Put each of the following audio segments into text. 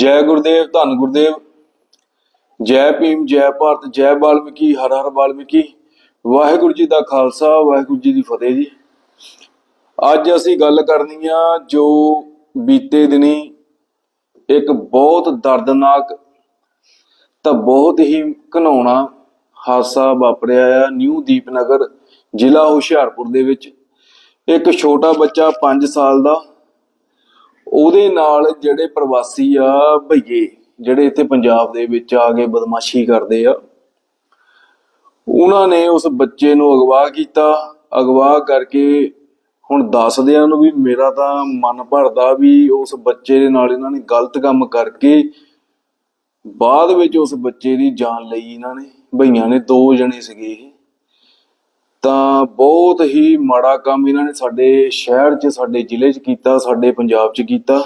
ਜੈ ਗੁਰਦੇਵ, ਧੰਨ ਗੁਰਦੇਵ। ਜੈ ਭੀਮ, ਜੈ ਭਾਰਤ, ਜੈ ਬਾਲਮੀਕੀ ਹਰ ਹਰ ਬਾਲਮੀਕੀ ਵਾਹਿਗੁਰੂ ਜੀ ਦਾ ਖਾਲਸਾ, ਵਾਹਿਗੁਰੂ ਜੀ ਦੀ ਫਤਿਹ ਜੀ। ਅੱਜ ਅਸੀਂ ਗੱਲ ਕਰਨੀ ਆ ਜੋ ਬੀਤੇ ਦਿਨੀ ਇੱਕ ਬਹੁਤ ਦਰਦਨਾਕ ਤਾਂ ਬਹੁਤ ਹੀ ਘਿਨਾਉਣਾ ਹਾਦਸਾ ਵਾਪਰਿਆ ਆ ਨਿਊ ਦੀਪਨਗਰ ਜ਼ਿਲ੍ਹਾ ਹੁਸ਼ਿਆਰਪੁਰ ਦੇ ਵਿੱਚ। ਇੱਕ ਛੋਟਾ ਬੱਚਾ 5 ਸਾਲ ਦਾ ਉਹਦੇ ਨਾਲ ਜਿਹੜੇ ਪ੍ਰਵਾਸੀ ਆ ਭਈਏ, ਜਿਹੜੇ ਇੱਥੇ ਪੰਜਾਬ ਦੇ ਵਿੱਚ ਆ ਕੇ ਬਦਮਾਸ਼ੀ ਕਰਦੇ ਆ, ਉਹਨਾਂ ਨੇ ਉਸ ਬੱਚੇ ਨੂੰ ਅਗਵਾ ਕੀਤਾ। ਅਗਵਾ ਕਰਕੇ ਹੁਣ ਦੱਸਦਿਆਂ ਨੂੰ ਵੀ ਮੇਰਾ ਤਾਂ ਮਨ ਭਰਦਾ ਵੀ ਉਸ ਬੱਚੇ ਦੇ ਨਾਲ ਇਹਨਾਂ ਨੇ ਗਲਤ ਕੰਮ ਕਰਕੇ ਬਾਅਦ ਵਿੱਚ ਉਸ ਬੱਚੇ ਦੀ ਜਾਨ ਲਈ ਇਹਨਾਂ ਨੇ, ਭਈਆਂ ਨੇ ਦੋ ਜਣੇ ਸੀਗੇ ਇਹ। ਬਹੁਤ ਹੀ ਮਾੜਾ ਕੰਮ ਇਹਨਾਂ ਨੇ ਸਾਡੇ ਸ਼ਹਿਰ 'ਚ, ਸਾਡੇ ਜ਼ਿਲ੍ਹੇ 'ਚ ਕੀਤਾ, ਸਾਡੇ ਪੰਜਾਬ 'ਚ ਕੀਤਾ।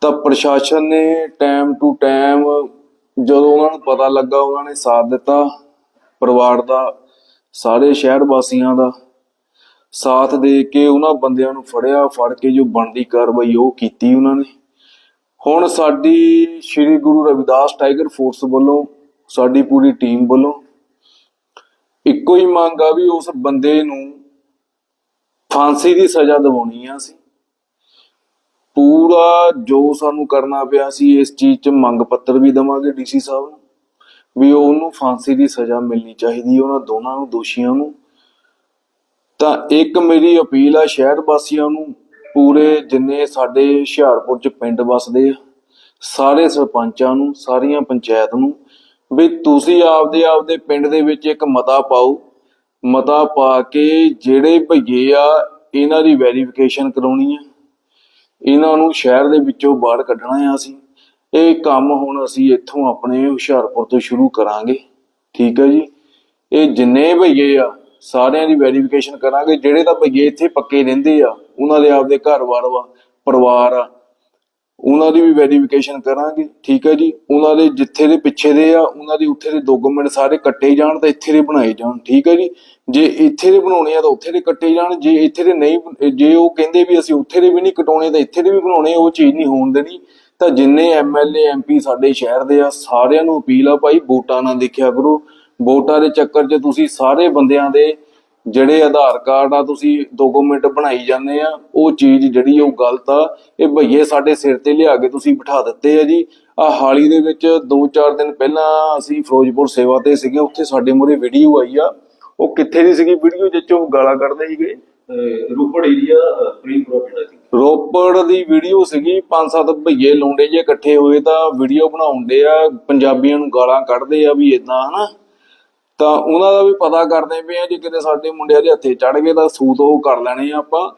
ਤਾਂ ਪ੍ਰਸ਼ਾਸਨ ਨੇ ਟਾਈਮ ਟੂ ਟਾਈਮ ਜਦੋਂ ਉਹਨਾਂ ਨੂੰ ਪਤਾ ਲੱਗਾ, ਉਹਨਾਂ ਨੇ ਸਾਥ ਦਿੱਤਾ ਪਰਿਵਾਰ ਦਾ, ਸਾਰੇ ਸ਼ਹਿਰ ਵਾਸੀਆਂ ਦਾ। ਸਾਥ ਦੇ ਕੇ ਉਹਨਾਂ ਬੰਦਿਆਂ ਨੂੰ ਫੜਿਆ, ਫੜ ਕੇ ਜੋ ਬਣਦੀ ਕਾਰਵਾਈ ਉਹ ਕੀਤੀ ਉਹਨਾਂ ਨੇ। ਹੁਣ ਸਾਡੀ ਸ੍ਰੀ ਗੁਰੂ ਰਵਿਦਾਸ ਟਾਈਗਰ ਫੋਰਸ ਵੱਲੋਂ, ਸਾਡੀ ਪੂਰੀ ਟੀਮ ਵੱਲੋਂ ਇੱਕੋ ਹੀ ਮੰਗ ਆ ਵੀ ਉਸ ਬੰਦੇ ਨੂੰ ਫਾਂਸੀ ਦੀ ਸਜ਼ਾ ਦਿਵਾਉਣੀ ਆ ਸੀ ਪੂਰਾ ਜੋ ਸਾਨੂੰ ਕਰਨਾ ਪਿਆ ਸੀ, ਇਸ ਚੀਜ਼ 'ਚ ਮੰਗ ਪੱਤਰ ਵੀ ਦਵਾਂਗੇ ਡੀਸੀ ਸਾਹਿਬ ਨੂੰ, ਵੀ ਉਹਨੂੰ ਫਾਂਸੀ ਦੀ ਸਜ਼ਾ ਮਿਲਣੀ ਚਾਹੀਦੀ ਹੈ ਉਹਨਾਂ ਦੋਨਾਂ ਨੂੰ, ਦੋਸ਼ੀਆਂ ਨੂੰ। ਤਾਂ ਇੱਕ ਮੇਰੀ ਅਪੀਲ ਆ ਸ਼ਹਿਰ ਵਾਸੀਆਂ ਨੂੰ, ਪੂਰੇ ਜਿੰਨੇ ਸਾਡੇ ਹੁਸ਼ਿਆਰਪੁਰ 'ਚ ਪਿੰਡ ਵਸਦੇ ਆ, ਸਾਰੇ ਸਰਪੰਚਾਂ ਨੂੰ, ਸਾਰੀਆਂ ਪੰਚਾਇਤ ਨੂੰ ਵੀ ਤੁਸੀਂ ਆਪਦੇ ਆਪਦੇ ਪਿੰਡ ਦੇ ਵਿੱਚ ਇੱਕ ਮਤਾ ਪਾਓ, ਮਤਾ ਪਾ ਕੇ ਜਿਹੜੇ ਭਈਏ ਆ, ਇਹਨਾਂ ਦੀ ਵੈਰੀਫਿਕੇਸ਼ਨ ਕਰਾਉਣੀ ਆ। ਇਹਨਾਂ ਨੂੰ ਸ਼ਹਿਰ ਦੇ ਵਿੱਚੋਂ ਬਾਹਰ ਕੱਢਣਾ ਆ ਅਸੀਂ। ਇਹ ਕੰਮ ਹੁਣ ਅਸੀਂ ਇੱਥੋਂ ਆਪਣੇ ਹੁਸ਼ਿਆਰਪੁਰ ਤੋਂ ਸ਼ੁਰੂ ਕਰਾਂਗੇ। ਠੀਕ ਹੈ ਜੀ? ਇਹ ਜਿੰਨੇ ਭਈਏ ਆ, ਸਾਰਿਆਂ ਦੀ ਵੈਰੀਫਿਕੇਸ਼ਨ ਕਰਾਂਗੇ। ਜਿਹੜੇ ਤਾਂ ਭਈਏ ਇੱਥੇ ਪੱਕੇ ਰਹਿੰਦੇ ਆ, ਉਹਨਾਂ ਦੇ ਆਪਦੇ ਘਰ-ਬਾਰ ਵਾ, ਪਰਿਵਾਰ ਆ ਉਹਨਾਂ ਦੀ ਵੀ ਵੈਰੀਫਿਕੇਸ਼ਨ ਕਰਾਂਗੇ, ਠੀਕ ਹੈ ਜੀ? ਉਹਨਾਂ ਦੇ ਜਿੱਥੇ ਦੇ ਪਿੱਛੇ ਦੇ ਆ, ਉਹਨਾਂ ਦੇ ਉੱਥੇ ਦੇ ਡਾਕੂਮੈਂਟ ਸਾਰੇ ਕੱਟੇ ਜਾਣ ਤਾਂ ਇੱਥੇ ਦੇ ਬਣਾਏ ਜਾਣ, ਠੀਕ ਹੈ ਜੀ? ਜੇ ਇੱਥੇ ਦੇ ਬਣਾਉਣੇ ਆ ਤਾਂ ਉੱਥੇ ਦੇ ਕੱਟੇ ਜਾਣ, ਜੇ ਇੱਥੇ ਦੇ ਨਹੀਂ ਜੇ ਉਹ ਕਹਿੰਦੇ ਵੀ ਅਸੀਂ ਉੱਥੇ ਦੇ ਵੀ ਨਹੀਂ ਕਟਾਉਣੇ ਤਾਂ ਇੱਥੇ ਦੇ ਵੀ ਬਣਾਉਣੇ, ਉਹ ਚੀਜ਼ ਨਹੀਂ ਹੋਣ ਦੇਣੀ। ਤਾਂ ਜਿੰਨੇ ਐਮਐਲਏ ਐਮਪੀ ਸਾਡੇ ਸ਼ਹਿਰ ਦੇ ਆ, ਸਾਰਿਆਂ ਨੂੰ ਅਪੀਲ ਆ ਭਾਈ, ਵੋਟਾਂ ਨਾ ਦੇਖਿਆ ਕਰੋ। ਵੋਟਾਂ ਦੇ ਚੱਕਰ 'ਚ ਤੁਸੀਂ ਸਾਰੇ ਬੰਦਿਆਂ ਦੇ ਜਿਹੜੇ ਆਧਾਰ ਕਾਰਡ ਆ ਤੁਸੀਂ ਡਾਕੂਮੈਂਟ ਬਣਾਈ ਜਾਂਦੇ ਆ ਉਹ ਚੀਜ਼ ਜਿਹੜੀ ਉਹ ਗਲਤ ਆ। ਇਹ ਭਈਏ ਸਾਡੇ ਸਿਰ ਤੇ ਲਿਆ ਕੇ ਤੁਸੀਂ ਬਿਠਾ ਦਿੱਤੇ ਆ ਜੀ। ਆ ਹਾਲੀ ਦੇ ਵਿੱਚ 2-4 ਦਿਨ ਪਹਿਲਾਂ ਅਸੀਂ ਫਿਰੋਜ਼ਪੁਰ ਸੇਵਾ ਤੇ ਸੀਗੇ ਉੱਥੇ ਸਾਡੇ ਮੂਹਰੇ ਵੀਡੀਓ ਆਈ ਆ। ਉਹ ਕਿੱਥੇ ਦੀ ਸੀਗੀ ਵੀਡੀਓ ਜਿੱਚੋਂ ਗਾਲਾਂ ਕੱਢਦੇ ਸੀਗੇ? ਰੋਪੜ ਏਰੀਆ ਪ੍ਰੀਮਪੁਰਾ ਪਿੰਡ ਹੈ ਜੀ। ਰੋਪੜ ਦੀ ਵੀਡੀਓ ਸੀਗੀ ਪੰਜ ਸੱਤ ਭਈਏ ਲੋਂਡੇ ਜੇ ਇਕੱਠੇ ਹੋਏ ਤਾਂ ਵੀਡੀਓ ਬਣਾਉਂਦੇ ਆ ਪੰਜਾਬੀਆਂ ਨੂੰ ਗਾਲਾਂ ਕੱਢਦੇ ਆ ਵੀ ਇਦਾਂ ਹਨਾ? ਤਾਂ ਉਹਨਾਂ ਦਾ ਵੀ ਪਤਾ ਕਰਦੇ ਪਏ ਆ ਜੇ ਕਿਤੇ ਸਾਡੇ ਮੁੰਡਿਆਂ ਦੇ ਹੱਥੇ ਚੜ ਗਏ ਤਾਂ ਸੂਤ ਉਹ ਕਰ ਲੈਣੇ ਆ ਆਪਾਂ।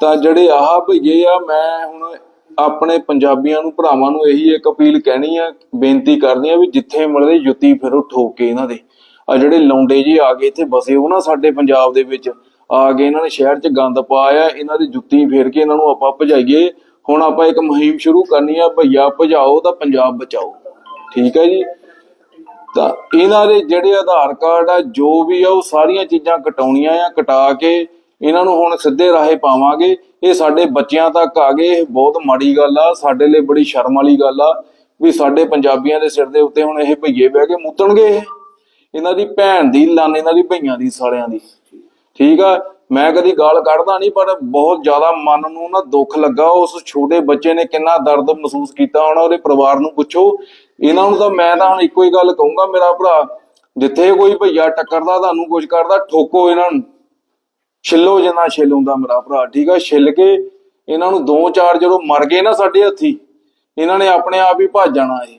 ਤਾਂ ਜਿਹੜੇ ਆਹ ਭਈਏ ਆ, ਮੈਂ ਹੁਣ ਆਪਣੇ ਪੰਜਾਬੀਆਂ ਨੂੰ, ਭਰਾਵਾਂ ਨੂੰ ਇਹੀ ਇੱਕ ਅਪੀਲ ਕਹਿਣੀ ਆ, ਬੇਨਤੀ ਕਰਨੀ ਆ ਵੀ ਜਿੱਥੇ ਮਿਲਦੇ ਜੁੱਤੀ ਫਿਰੋ ਠੋਕ ਕੇ ਇਹਨਾਂ ਦੇ। ਆ ਜਿਹੜੇ ਲੌਂਡੇ ਜੀ ਆ ਗਏ ਇੱਥੇ ਬਸੇ, ਉਹ ਨਾ ਸਾਡੇ ਪੰਜਾਬ ਦੇ ਵਿੱਚ ਆ ਕੇ ਇਹਨਾਂ ਨੇ ਸ਼ਹਿਰ 'ਚ ਗੰਦ ਪਾਇਆ, ਇਹਨਾਂ ਦੀ ਜੁੱਤੀ ਫੇਰ ਕੇ ਇਹਨਾਂ ਨੂੰ ਆਪਾਂ ਭਜਾਈਏ। ਹੁਣ ਆਪਾਂ ਇੱਕ ਮੁਹਿੰਮ ਸ਼ੁਰੂ ਕਰਨੀ ਆ, ਭਈਆ ਭਜਾਓ ਤਾਂ ਪੰਜਾਬ ਬਚਾਓ। ਠੀਕ ਹੈ ਜੀ? ਤਾਂ ਇਹਨਾਂ ਦੇ ਜਿਹੜੇ ਆਧਾਰ ਕਾਰਡ ਆ, ਜੋ ਵੀ ਆ, ਉਹ ਸਾਰੀਆਂ ਚੀਜ਼ਾਂ ਕਟਾਉਣੀਆਂ ਆ, ਕਟਾ ਕੇ ਇਹਨਾਂ ਨੂੰ ਹੁਣ ਸਿੱਧੇ ਰਾਹੇ ਪਾਵਾਂਗੇ। ਇਹ ਸਾਡੇ ਬੱਚਿਆਂ ਤੱਕ ਆ ਗਏ, ਇਹ ਬਹੁਤ ਮਾੜੀ ਗੱਲ ਆ, ਸਾਡੇ ਲਈ ਬੜੀ ਸ਼ਰਮ ਵਾਲੀ ਗੱਲ ਆ ਵੀ ਸਾਡੇ ਪੰਜਾਬੀਆਂ ਦੇ ਸਿਰ ਦੇ ਉੱਤੇ ਹੁਣ ਇਹ ਭਈਏ ਬਹਿ ਕੇ ਮੁੱਤਣਗੇ ਇਹਨਾਂ ਦੀ ਭੈਣ ਦੀ, ਲੰਨ ਇਹਨਾਂ ਦੀ ਭਈਆਂ ਦੀ, ਸਾਲਿਆਂ ਦੀ। ਠੀਕ ਆ? ਮੈਂ ਕਦੀ ਗਾਲ ਕੱਢਦਾ ਨਹੀਂ, ਪਰ ਬਹੁਤ ਜ਼ਿਆਦਾ ਮਨ ਨੂੰ ਨਾ ਦੁੱਖ ਲੱਗਾ। ਉਸ ਛੋਟੇ ਬੱਚੇ ਨੇ ਕਿੰਨਾ ਦਰਦ ਮਹਿਸੂਸ ਕੀਤਾ ਹੋਣਾ ਉਹਦੇ ਪਰਿਵਾਰ ਨੂੰ ਪੁੱਛੋ। ਇਹਨਾਂ ਨੂੰ ਤਾਂ ਮੈਂ ਤਾਂ ਹੁਣ ਇੱਕੋ ਹੀ ਗੱਲ ਕਹੂੰਗਾ, ਮੇਰਾ ਭਰਾ, ਜਿੱਥੇ ਕੋਈ ਭਈਆ ਟੱਕਰਦਾ, ਤੁਹਾਨੂੰ ਕੁਝ ਕਰਦਾ, ਠੋਕੋ ਇਹਨਾਂ ਨੂੰ। ਛਿੱਲੋ ਜਿੰਨਾ ਛਿੱਲ ਮੇਰਾ ਭਰਾ, ਠੀਕ ਆ? ਛਿੱਲ ਕੇ ਇਹਨਾਂ ਨੂੰ ਦੋ ਚਾਰ ਜਦੋਂ ਮਰ ਗਏ ਨਾ ਸਾਡੇ ਹੱਥੀ, ਇਹਨਾਂ ਨੇ ਆਪਣੇ ਆਪ ਹੀ ਭੱਜ ਜਾਣਾ ਇਹ।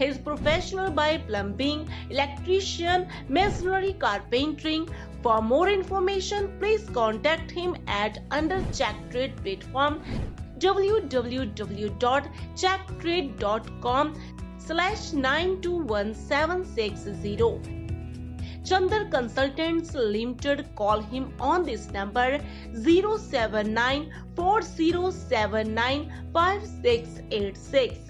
He is professional by plumbing, electrician, masonry, carpentering. For more information, please contact him at under Check Trade platform www.checktrade.com slash 921760. Chandar Consultants Limited. Call him on this number 079 4079 5686.